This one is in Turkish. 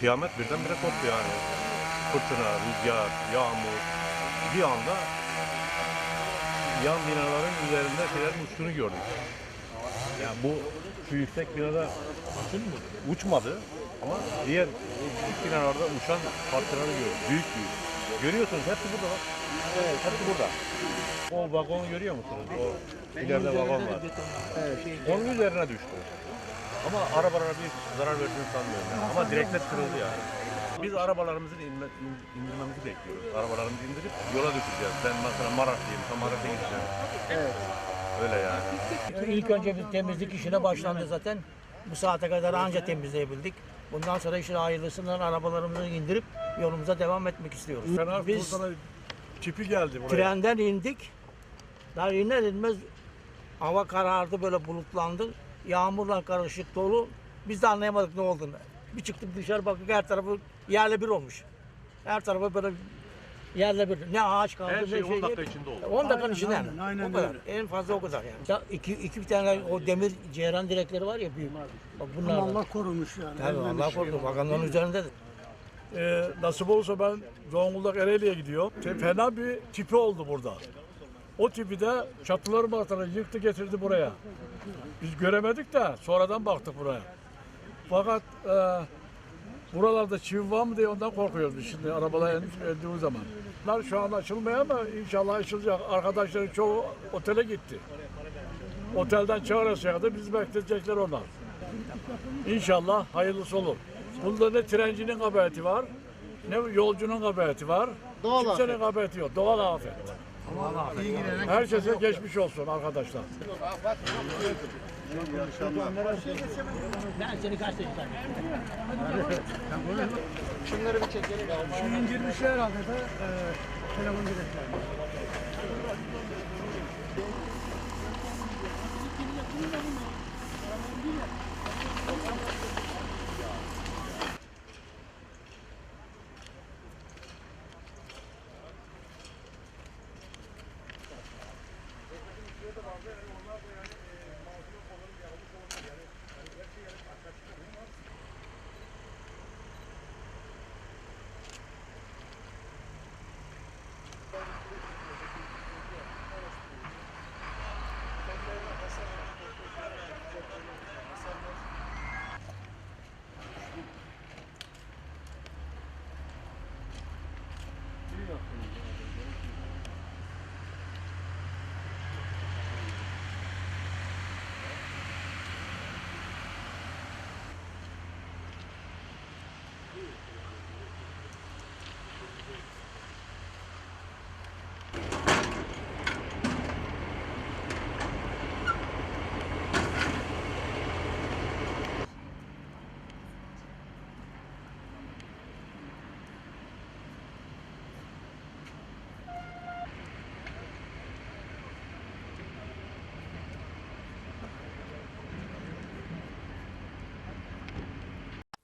kıyamet birdenbire koptu yani. Fırtına, rüzgar, yağmur bir anda yan binaların üzerinde şeylerin uçtuğunu gördük. Yani bu şu yüksek binada uçmadı ama diğer küçük binalarda uçan parçaları gördük. Büyük büyük. Görüyorsunuz hepsi burada bak. Evet, hepsi burada. O vagonu görüyor musunuz? O ileride vagon var. Onun üzerine düştü. Ama arabalara bir zarar verdiğini sanmıyorum. yani. Ama direkler kırıldı yani. Biz arabalarımızı inme, in- indirmemizi bekliyoruz. Arabalarımızı indirip yola düşeceğiz. Ben mesela Maraşlıyım, tam Maraş'a gideceğim. Öyle yani. İlk önce bir temizlik işine başlandı zaten. Bu saate kadar anca temizleyebildik. Bundan sonra işin hayırlısından arabalarımızı indirip yolumuza devam etmek istiyoruz. Fener Biz tipi geldi buraya. trenden indik. Daha iner inmez hava karardı böyle bulutlandı. Yağmurla karışık dolu. Biz de anlayamadık ne olduğunu. Bir çıktık dışarı baktık her tarafı yerle bir olmuş. Her tarafı böyle yerle bir. Ne ağaç kaldı Her ne şey 10 şey. dakika içinde oldu. 10 dakikanın içinde. aynen, yani. aynen o kadar. öyle. En fazla o kadar yani. Ya iki, iki bir tane o demir ceyran direkleri var ya büyük. Bak bunlar. Allah korumuş yani. Tabii Ölmemiş Allah şey korudu. var. Bakanların üzerinde de. Ee, nasip olursa ben Zonguldak Ereğli'ye gidiyor. Fe- Fena bir tipi oldu burada. O tipi de çatıları martaları yıktı getirdi buraya. Biz göremedik de sonradan baktık buraya. Fakat e, buralarda çivi var mı diye ondan korkuyoruz biz şimdi arabalar indiğimiz zaman. Bunlar şu an açılmıyor ama inşallah açılacak. Arkadaşların çoğu otele gitti. Otelden çağırasıya kadar biz bekleyecekler onlar. İnşallah hayırlısı olur. Bunda ne trencinin kabahati var, ne yolcunun kabahati var. Doğal Kimsenin kabahati yok. Doğal afet. Herkese geçmiş olsun arkadaşlar. Seni gazeteci Şu indirmiş herhalde de telefon